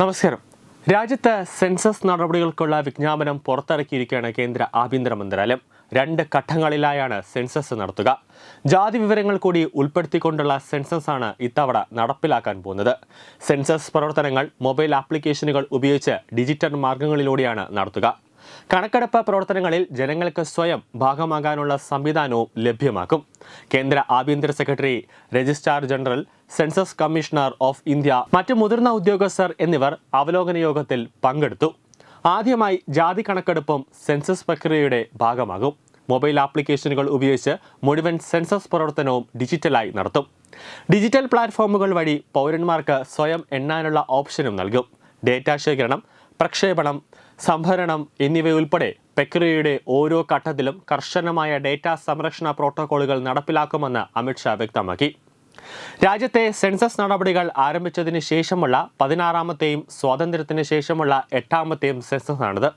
നമസ്കാരം. രാജ്യത്ത് സെൻസസ് നടപടികൾക്കുള്ള വിജ്ഞാപനം പുറത്തിറക്കിയിരിക്കുകയാണ് കേന്ദ്ര ആഭ്യന്തര മന്ത്രാലയം. രണ്ട് ഘട്ടങ്ങളിലായാണ് സെൻസസ് നടത്തുക. ജാതി വിവരങ്ങൾ കൂടി ഉൾപ്പെടുത്തിക്കൊണ്ടുള്ള സെൻസസ് ആണ് ഇത്തവണ നടപ്പിലാക്കാൻ പോകുന്നത്. സെൻസസ് പ്രവർത്തനങ്ങൾ മൊബൈൽ ആപ്ലിക്കേഷനുകൾ ഉപയോഗിച്ച് ഡിജിറ്റൽ മാർഗങ്ങളിലൂടെയാണ് നടത്തുക. കണക്കെടുപ്പ് പ്രവർത്തനങ്ങളിൽ ജനങ്ങൾക്ക് സ്വയം ഭാഗമാകാനുള്ള സംവിധാനവും ലഭ്യമാക്കും. കേന്ദ്ര ആഭ്യന്തര secretary registrar general census commissioner of India മറ്റ് മുതിർന്ന ഉദ്യോഗസ്ഥർ എന്നിവർ അവലോകന യോഗത്തിൽ പങ്കെടുത്തു. ആദ്യമായി ജാതി കണക്കെടുപ്പും സെൻസസ് പ്രക്രിയയുടെ ഭാഗമാകും. മൊബൈൽ ആപ്ലിക്കേഷനുകൾ ഉപയോഗിച്ച് മുഴുവൻ സെൻസസ് പ്രവർത്തനവും ഡിജിറ്റലായി നടത്തും. ഡിജിറ്റൽ പ്ലാറ്റ്ഫോമുകൾ വഴി പൗരന്മാർക്ക് സ്വയം എണ്ണാനുള്ള ഓപ്ഷനും നൽകും. ഡേറ്റ ശേഖരണം പ്രക്ഷേപണം സംഭരണം എന്നിവയുൾപ്പെടെ പ്രക്രിയയുടെ ഓരോ ഘട്ടത്തിലും കർശനമായ ഡേറ്റ സംരക്ഷണ പ്രോട്ടോകോളുകൾ നടപ്പിലാക്കുമെന്ന് അമിത്ഷാ വ്യക്തമാക്കി. രാജ്യത്തെ സെൻസസ് നടപടികൾ ആരംഭിച്ചതിന് ശേഷമുള്ള പതിനാറാമത്തെയും സ്വാതന്ത്ര്യത്തിന് ശേഷമുള്ള എട്ടാമത്തെയും സെൻസസ് ആണിത്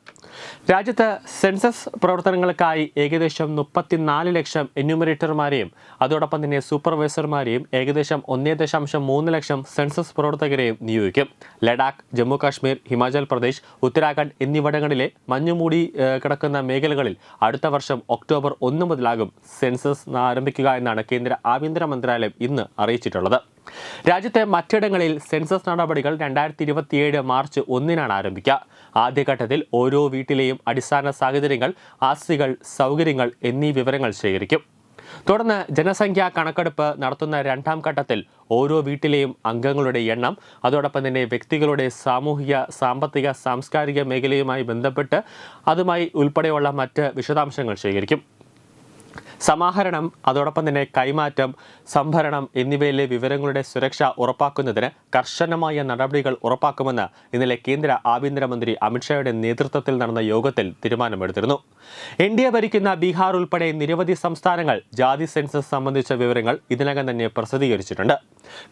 രാജ്യത്ത് സെൻസസ് പ്രവർത്തനങ്ങൾക്കായി ഏകദേശം മുപ്പത്തിനാല് ലക്ഷം എന്യൂമറേറ്റർമാരെയും അതോടൊപ്പം തന്നെ സൂപ്പർവൈസർമാരെയും ഏകദേശം ഒന്നേ ദശാംശം മൂന്ന് ലക്ഷം സെൻസസ് പ്രവർത്തകരെയും നിയോഗിക്കും. ലഡാക്ക് ജമ്മു കാശ്മീർ ഹിമാചൽ പ്രദേശ് ഉത്തരാഖണ്ഡ് എന്നിവിടങ്ങളിലെ മഞ്ഞുമൂടി കിടക്കുന്ന മേഖലകളിൽ അടുത്ത വർഷം ഒക്ടോബർ ഒന്ന് മുതലാകും സെൻസസ് ആരംഭിക്കുക എന്നാണ് കേന്ദ്ര ആഭ്യന്തര മന്ത്രാലയം ഇന്ന് അറിയിച്ചിട്ടുള്ളത്. രാജ്യത്തെ മറ്റിടങ്ങളിൽ സെൻസസ് നടപടികൾ രണ്ടായിരത്തി ഇരുപത്തിയേഴ് മാർച്ച് ഒന്നിനാണ് ആരംഭിക്കുക. ആദ്യഘട്ടത്തിൽ ഓരോ വീട്ടിലെയും അടിസ്ഥാന സാഹചര്യങ്ങൾ ആസ്തികൾ സൗകര്യങ്ങൾ എന്നീ വിവരങ്ങൾ ശേഖരിക്കും. തുടർന്ന് ജനസംഖ്യാ കണക്കെടുപ്പ് നടത്തുന്ന രണ്ടാം ഘട്ടത്തിൽ ഓരോ വീട്ടിലെയും അംഗങ്ങളുടെ എണ്ണം അതോടൊപ്പം തന്നെ വ്യക്തികളുടെ സാമൂഹിക സാമ്പത്തിക സാംസ്കാരിക മേഖലയുമായി ബന്ധപ്പെട്ട് അതുമായി ഉൾപ്പെടെയുള്ള മറ്റ് വിശദാംശങ്ങൾ ശേഖരിക്കും. സമാഹരണം അതോടൊപ്പം തന്നെ കൈമാറ്റം സംഭരണം എന്നിവയിലെ വിവരങ്ങളുടെ സുരക്ഷ ഉറപ്പാക്കുന്നതിന് കർശനമായ നടപടികൾ ഉറപ്പാക്കുമെന്ന് ഇന്നലെ കേന്ദ്ര ആഭ്യന്തരമന്ത്രി അമിത്ഷായുടെ നേതൃത്വത്തിൽ നടന്ന യോഗത്തിൽ തീരുമാനമെടുത്തിരുന്നു. എൻ ഡി എ ഭരിക്കുന്ന ബീഹാർ ഉൾപ്പെടെ നിരവധി സംസ്ഥാനങ്ങൾ ജാതി സെൻസസ് സംബന്ധിച്ച വിവരങ്ങൾ ഇതിനകം തന്നെ പ്രസിദ്ധീകരിച്ചിട്ടുണ്ട്.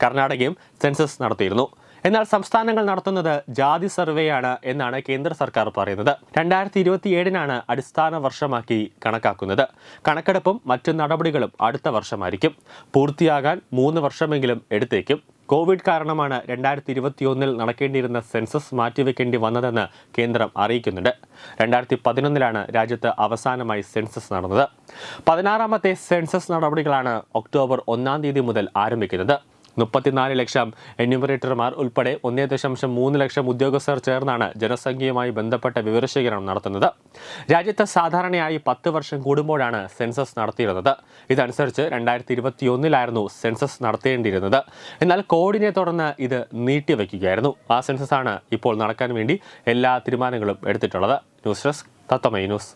കർണാടകയും സെൻസസ് നടത്തിയിരുന്നു. എന്നാൽ സംസ്ഥാനങ്ങൾ നടത്തുന്നത് ജാതി സർവേയാണ് എന്നാണ് കേന്ദ്ര സർക്കാർ പറയുന്നത്. രണ്ടായിരത്തി ഇരുപത്തിയേഴിനാണ് അടിസ്ഥാന വർഷമാക്കി കണക്കാക്കുന്നത്. കണക്കെടുപ്പും മറ്റു നടപടികളും അടുത്ത വർഷമായിരിക്കും. പൂർത്തിയാകാൻ മൂന്ന് വർഷമെങ്കിലും എടുത്തേക്കും. കോവിഡ് കാരണമാണ് രണ്ടായിരത്തി ഇരുപത്തിയൊന്നിൽ നടക്കേണ്ടിയിരുന്ന സെൻസസ് മാറ്റിവെക്കേണ്ടി വന്നതെന്ന് കേന്ദ്രം അറിയിക്കുന്നുണ്ട്. രണ്ടായിരത്തി പതിനൊന്നിലാണ് രാജ്യത്ത് അവസാനമായി സെൻസസ് നടന്നത്. പതിനാറാമത്തെ സെൻസസ് നടപടികളാണ് ഒക്ടോബർ ഒന്നാം തീയതി മുതൽ ആരംഭിക്കുന്നത്. മുപ്പത്തിനാല് ലക്ഷം എന്യൂമറേറ്റർമാർ ഉൾപ്പെടെ ഒന്നേ ദശാംശം മൂന്ന് ലക്ഷം ഉദ്യോഗസ്ഥർ ചേർന്നാണ് ജനസംഖ്യയുമായി ബന്ധപ്പെട്ട വിവരശേഖരണം നടത്തുന്നത്. രാജ്യത്ത് സാധാരണയായി പത്ത് വർഷം കൂടുമ്പോഴാണ് സെൻസസ് നടത്തിയിരുന്നത്. ഇതനുസരിച്ച് രണ്ടായിരത്തി ഇരുപത്തിയൊന്നിലായിരുന്നു സെൻസസ് നടത്തേണ്ടിയിരുന്നത്. എന്നാൽ കോവിഡിനെ തുടർന്ന് ഇത് നീട്ടിവെക്കുകയായിരുന്നു. ആ സെൻസസ് ആണ് ഇപ്പോൾ നടക്കാൻ വേണ്ടി എല്ലാ തീരുമാനങ്ങളും എടുത്തിട്ടുള്ളത്. ന്യൂസ് ഡെസ്ക് തത്തമൈ ന്യൂസ്.